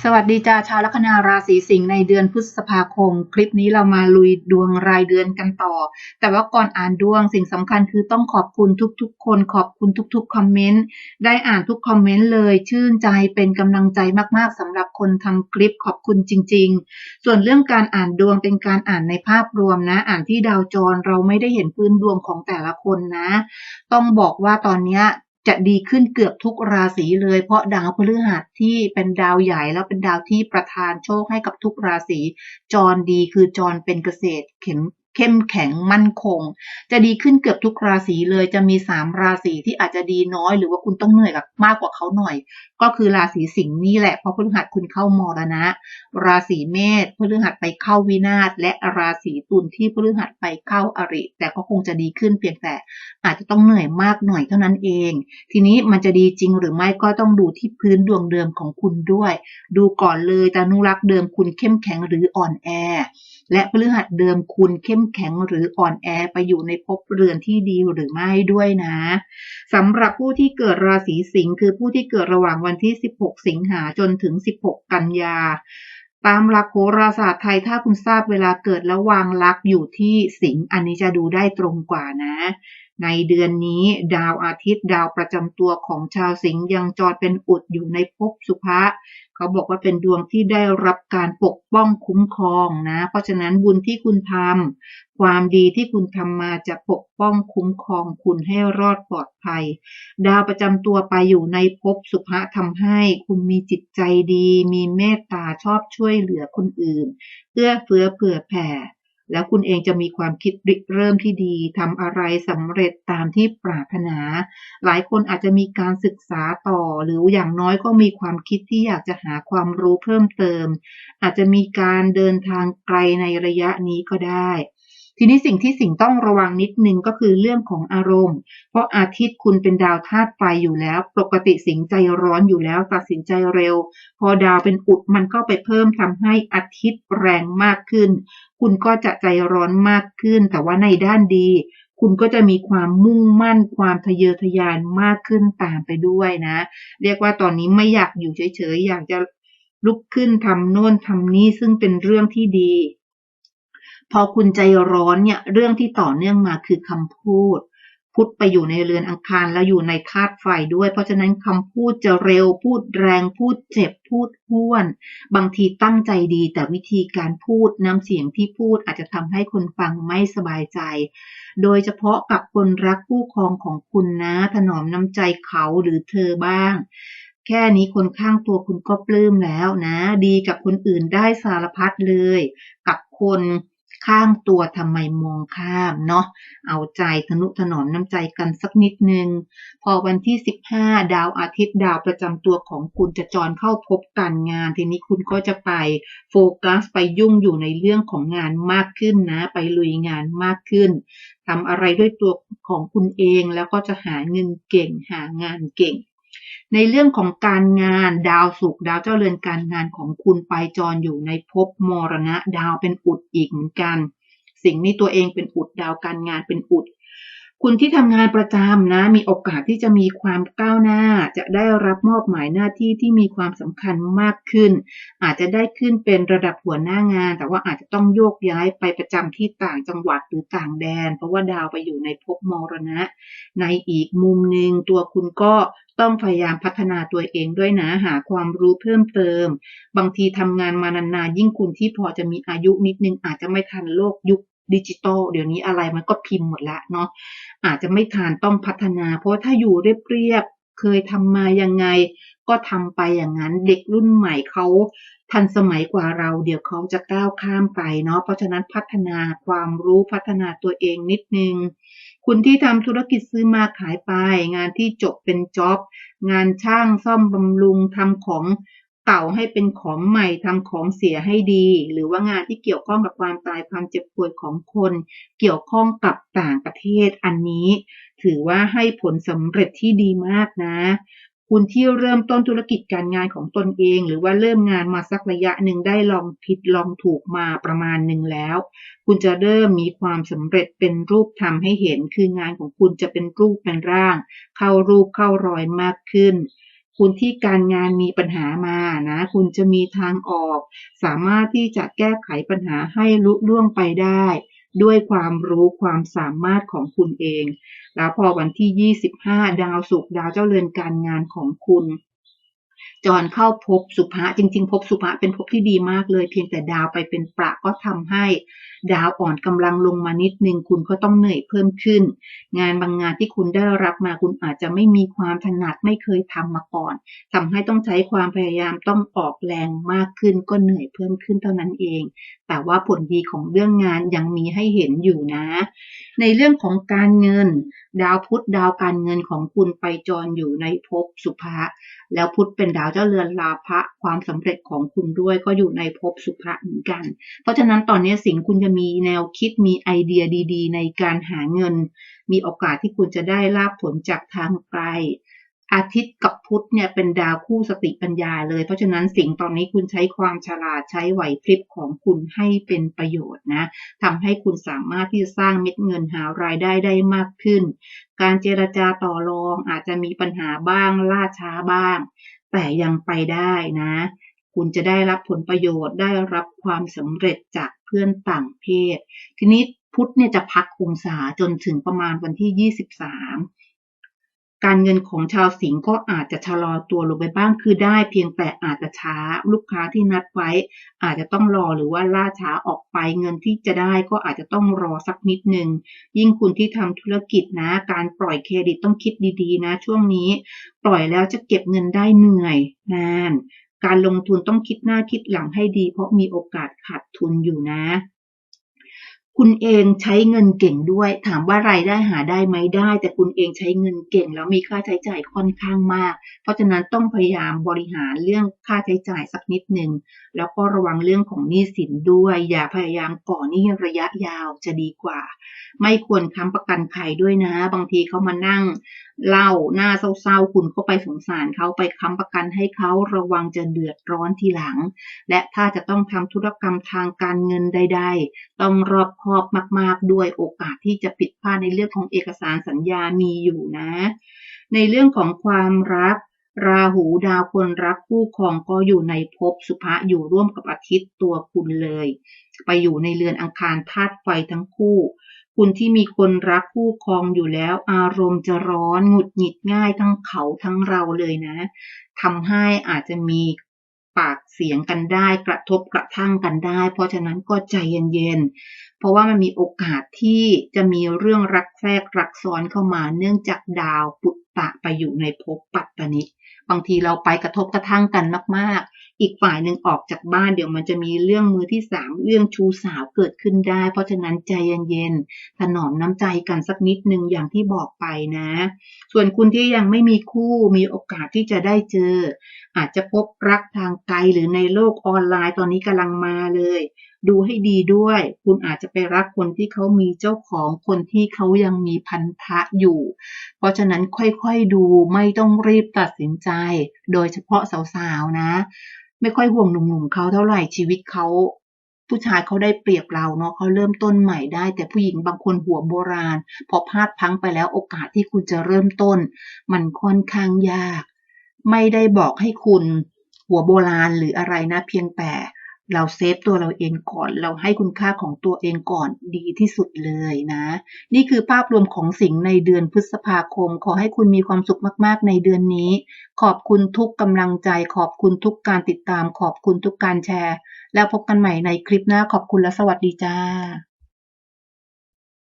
สวัสดีจ้าชาวลัคนาราศีสิงห์ในเดือนพฤษภาคม คลิปนี้เรามาลุยดวงรายเดือนกันต่อ แต่ว่าก่อนอ่านดวงสิ่งสำคัญคือต้องขอบคุณทุกๆ คนขอบคุณทุกๆคอมเมนต์ได้อ่านทุกคอมเมนต์เลยชื่นใจเป็นกำลังใจมากๆสำหรับคนทำคลิปขอบคุณจริง ๆ ส่วนเรื่องการอ่านดวงเป็นการอ่านในภาพรวมนะ อ่านที่ดาวจรเราไม่ได้เห็นพื้นดวงของแต่ละคนนะ ต้องบอกว่าตอนนี้ จะดีขึ้นเกือบทุกราศีเลย เพราะดาวพฤหัสที่เป็นดาวใหญ่แล้วเป็นดาวที่ประทานโชคให้กับทุกราศีจรดีคือจรเป็นเกษตรเข็ม เข้มแข็งมั่นคง จะดีขึ้นเกือบทุกราศีเลยจะมีสามราศีที่อาจจะดีน้อย หรือว่าคุณต้องเหนื่อยกับมากกว่าเขาหน่อย ก็คือราศีสิงห์นี่แหละเพราะพฤหัสคุณเข้ามรณะ ราศีเมษพฤหัสไปเข้าวินาศและราศีตุลที่พฤหัสไปเข้าอริ แต่ก็คงจะดีขึ้นเพียงแต่อาจจะต้องเหนื่อยมากหน่อยเท่านั้นเอง ทีนี้มันจะดีจริงหรือไม่ก็ต้องดูที่พื้นดวงเดิมของคุณด้วย ดูก่อนเลยตานุรักษ์เดิมคุณเข้มแข็งหรืออ่อนแอ และพฤหัสเดิมคุณเข้มแข็งหรืออ่อนแอไปอยู่ในภพเรือนที่ดีหรือไม่ด้วยนะสำหรับผู้ที่เกิดราศีสิงห์คือผู้ที่เกิดระหว่างวันที่ 16 สิงหาจนถึง 16 กันยาตามหลักโหราศาสตร์ไทยถ้าคุณทราบเวลาเกิดแล้ววางลักอยู่ที่สิงห์อันนี้จะดูได้ตรงกว่านะ ในเดือนนี้ดาวอาทิตย์ดาวประจำตัวของชาวสิงห์ยังจอดเป็นอุดอยู่ในภพสุภะเขาบอกว่าเป็นดวงที่ได้รับการปกป้องคุ้มครองนะ เพราะฉะนั้นบุญที่คุณทำความดีที่คุณทำมาจะปกป้องคุ้มครองคุณให้รอดปลอดภัย ดาวประจำตัวไปอยู่ในภพสุภะทำให้คุณมีจิตใจดี มีเมตตาชอบช่วยเหลือคนอื่นเอื้อเฟื้อเผื่อแผ่ แล้วคุณเองจะมีความคิดริเริ่มที่ดีทำอะไรสำเร็จตามที่ปรารถนา หลายคนอาจจะมีการศึกษาต่อ หรืออย่างน้อยก็มีความคิดที่อยากจะหาความรู้เพิ่มเติม อาจจะมีการเดินทางไกลในระยะนี้ก็ได้ ทีนี้สิ่งที่สิ่งต้องระวังนิดนึงก็คือเรื่องของอารมณ์ เพราะอาทิตย์คุณเป็นดาวธาตุไฟอยู่แล้ว ปกติสิงใจร้อนอยู่แล้วตัดสินใจเร็ว พอดาวเป็นอุดมันก็ไปเพิ่มทำให้อาทิตย์แรงมากขึ้น คุณก็จะใจร้อนมากขึ้น แต่ว่าในด้านดี คุณก็จะมีความมุ่งมั่นความทะเยอทะยานมากขึ้นตามไปด้วยนะ เรียกว่าตอนนี้ไม่อยากอยู่เฉยๆอยากจะลุกขึ้นทำโน่นทำนี่ซึ่งเป็นเรื่องที่ดี พอคุณใจร้อนเนี่ยเรื่องที่ต่อเนื่องมาคือคำพูด พุทธไปอยู่ในเรือนอังคารแล้วอยู่ในธาตุไฟด้วย เพราะฉะนั้นคำพูดจะเร็วพูดแรงพูดเจ็บพูดห้วน บางทีตั้งใจดีแต่วิธีการพูดน้ำเสียงที่พูดอาจจะทำให้คนฟังไม่สบายใจ โดยเฉพาะกับคนรักคู่ครองของคุณนะ ถนอมน้ำใจเขาหรือเธอบ้างแค่นี้คนข้างตัวคุณก็ปลื้มแล้วนะ ดีกับคนอื่นได้สารพัดเลย กับคน ข้างตัวทำไมมองข้ามเนาะเอาใจทนุถนอมน้ำใจกันสักนิดนึง พอวันที่ 15 ดาวอาทิตย์ดาวประจำตัวของคุณจะจรเข้าพบการงาน ทีนี้คุณก็จะไปโฟกัสไปยุ่งอยู่ในเรื่องของงานมากขึ้นนะ ไปลุยงานมากขึ้นทำอะไรด้วยตัวของคุณเองแล้วก็จะหาเงินเก่งหางานเก่ง ในเรื่องของการงานดาวศุกร์ดาวเจ้าเรือนการงานของคุณไปจรอยู่ในภพมรณะดาวเป็นอุดอีกเหมือนกัน สิ่งนี้ตัวเองเป็นอุดดาวการงานเป็นอุด คุณที่ทำงานประจำนะ มีโอกาสที่จะมีความก้าวหน้า จะได้รับมอบหมายหน้าที่ที่มีความสำคัญมากขึ้น อาจจะได้ขึ้นเป็นระดับหัวหน้างาน แต่ว่าอาจจะต้องโยกย้ายไปประจำที่ต่างจังหวัดหรือต่างแดน เพราะว่าดาวไปอยู่ในภพมรณะ ในอีกมุมหนึ่งตัวคุณก็ต้องพยายามพัฒนาตัวเองด้วยนะหาความรู้เพิ่มเติม บางทีทำงานมานานๆยิ่งคุณที่พอจะมีอายุนิดนึงอาจจะไม่ทันโลกยุค ดิจิตอลเดี๋ยวนี้อะไรมันก็พิมพ์หมดละเนาะอาจจะไม่ทานต้องพัฒนา เพราะถ้าอยู่เรียบๆเคยทำมายังไง ก็ทำไปอย่างนั้นเด็กรุ่นใหม่เขาทันสมัยกว่าเรา เดี๋ยวเขาจะก้าวข้ามไปเนาะเพราะฉะนั้นพัฒนาความรู้พัฒนาตัวเองนิดนึงคุณที่ทำธุรกิจซื้อมาขายไป งานที่จบเป็นจ็อบงานช่างซ่อมบำรุงทำของ เก่าให้เป็นของใหม่ทำของเสียให้ดี หรือว่างานที่เกี่ยวข้องกับความตายความเจ็บป่วยของคน เกี่ยวข้องกับต่างประเทศอันนี้ ถือว่าให้ผลสำเร็จที่ดีมากนะคุณที่เริ่มต้นธุรกิจการงานของตนเอง หรือว่าเริ่มงานมาสักระยะหนึ่งได้ลองผิดลองถูกมาประมาณหนึ่งแล้ว คุณจะเริ่มมีความสำเร็จเป็นรูปธรรมให้เห็น คืองานของคุณจะเป็นรูปเป็นร่าง เข้ารูปเข้ารอยมากขึ้น คุณที่การงานมีปัญหามานะ คุณจะมีทางออก สามารถที่จะแก้ไขปัญหาให้ลุล่วงไปได้ ด้วยความรู้ความสามารถของคุณเอง แล้วพอวันที่ 25 ดาวศุกร์ดาวเจ้าเรือนการงานของคุณ จรเข้าภพสุภะจริงๆภพสุภะเป็นภพที่ดีมากเลย เพียงแต่ดาวไปเป็นประก็ทำให้ ดาวอ่อนกำลังลงมานิดนึงคุณก็ต้องเหนื่อยเพิ่มขึ้น งานบางงานที่คุณได้รับมาคุณอาจจะไม่มีความถนัดไม่เคยทำมาก่อนทำให้ต้องใช้ความพยายามต้องออกแรงมากขึ้น ก็เหนื่อยเพิ่มขึ้นเท่านั้นเอง แต่ว่าผลดีของเรื่องงานยังมีให้เห็นอยู่นะ ในเรื่องของการเงิน ดาวพุธดาวการเงินของคุณไปจรอยู่ในภพสุภะแล้วพุธเป็นดาวเจ้าเรือนลาภะความสำเร็จของคุณด้วยก็อยู่ในภพสุภะเหมือนกัน เพราะฉะนั้นตอนนี้สิ่งคุณจะมีแนวคิดมีไอเดียดี ๆ ในการหาเงิน มีโอกาสที่คุณจะได้ลาบผลจากทางไกลอาทิตย์กับพุธเนี่ยเป็นดาวคู่สติปัญญาเลย เพราะฉะนั้นสิ่งตอนนี้คุณใช้ความฉลาดใช้ไหวพริบของคุณให้เป็นประโยชน์นะทำให้คุณสามารถที่จะสร้างเม็ดเงินหารายได้ได้มากขึ้น การเจรจาต่อรองอาจจะมีปัญหาบ้างล่าช้าบ้าง แต่ยังไปได้นะ คุณจะได้รับผลประโยชน์ได้รับความสำเร็จจากเพื่อนต่างเพศ ทีนี้พุธเนี่ยจะพักองศาจนถึงประมาณวันที่ 23 การเงินของชาวสิงห์ก็อาจจะชะลอตัวลงไปบ้างคือได้เพียงแต่อาจจะช้าลูกค้าที่นัดไว้ อาจจะต้องรอหรือว่าล่าช้าออกไปเงินที่จะได้ก็อาจจะต้องรอสักนิดหนึ่งยิ่งคุณที่ทำธุรกิจนะ การปล่อยเครดิตต้องคิดดีๆ นะ ช่วงนี้ ปล่อยแล้วจะเก็บเงินได้เหนื่อยนาน การลงทุนต้องคิดหน้าคิดหลังให้ดี เพราะมีโอกาสขาดทุนอยู่นะ คุณเองใช้เงินเก่งด้วย ถามว่ารายได้หาได้ไหมได้ แต่คุณเองใช้เงินเก่งแล้วมีค่าใช้จ่ายค่อนข้างมาก เพราะฉะนั้นต้องพยายามบริหารเรื่องค่าใช้จ่ายสักนิดหนึ่งแล้วก็ระวังเรื่องของหนี้สินด้วย อย่าพยายามก่อหนี้ระยะยาวจะดีกว่า ไม่ควรค้ำประกันใครด้วยนะ บางทีเขามานั่งเล่าหน้าเศร้าๆ คุณก็ไปสงสารเขาไปค้ำประกันให้เขาระวังจะเดือดร้อนทีหลัง และถ้าจะต้องทำธุรกรรมทางการเงินใด ๆ ต้องรอบคอบมาก ๆ ด้วยโอกาสที่จะผิดพลาดในเรื่องของเอกสารสัญญามีอยู่นะ ในเรื่องของความรัก ราหูดาวคนรักคู่ครองก็อยู่ในภพสุภะอยู่ร่วมกับอาทิตย์ตัวคุณเลย ไปอยู่ในเรือนอังคารธาตุไฟทั้งคู่ คุณที่มีคนรักคู่ครองอยู่แล้ว อารมณ์จะร้อนหงุดหงิดง่ายทั้งเขาทั้งเราเลยนะทำให้อาจจะมี ปากเสียงกันได้ กระทบกระทั่งกันได้ เพราะฉะนั้นก็ใจเย็นๆ เพราะว่ามันมีโอกาสที่จะมีเรื่องรักแทรกรักซ้อนเข้ามา เนื่องจากดาวปุตตะไปอยู่ในภพปัตตนิ บางทีเราไปกระทบกระทั่งกันมาก ๆ อีกฝ่ายหนึ่งออกจากบ้านเดี๋ยวมันจะมีเรื่องมือที่สามเรื่องชูสาวเกิดขึ้นได้ เพราะฉะนั้นใจเย็นๆถนอมน้ำใจกันสักนิดหนึ่งอย่างที่บอกไปนะ ส่วนคุณที่ยังไม่มีคู่มีโอกาสที่จะได้เจอ อาจจะพบรักทางไกลหรือในโลกออนไลน์ตอนนี้กำลังมาเลย ดูให้ดีด้วย คุณอาจจะไปรักคนที่เขามีเจ้าของคนที่เขายังมีพันธะอยู่ เพราะฉะนั้นค่อยๆดูไม่ต้องรีบตัดสินใจ โดยเฉพาะสาวๆนะ ไม่ค่อยห่วงหนุ่มๆเขาเท่าไหร่ชีวิตเขาผู้ชายเขาได้เปรียบเราเนาะเขาเริ่มต้นใหม่ได้ แต่ผู้หญิงบางคนหัวโบราณ พอพลาดพังไปแล้วโอกาสที่คุณจะเริ่มต้น มันค่อนข้างยาก ไม่ได้บอกให้คุณหัวโบราณหรืออะไรนะเพียงแต่ เราเซฟตัวเราเองก่อน เราให้คุณค่าของตัวเองก่อนดีที่สุดเลยนะ นี่คือภาพรวมของสิ่งในเดือนพฤษภาคม ขอให้คุณมีความสุขมาก ๆ ในเดือนนี้ ขอบคุณทุกกำลังใจ ขอบคุณทุกการติดตาม ขอบคุณทุกการแชร์ แล้วพบกันใหม่ในคลิปหน้าขอบคุณและสวัสดีจ้า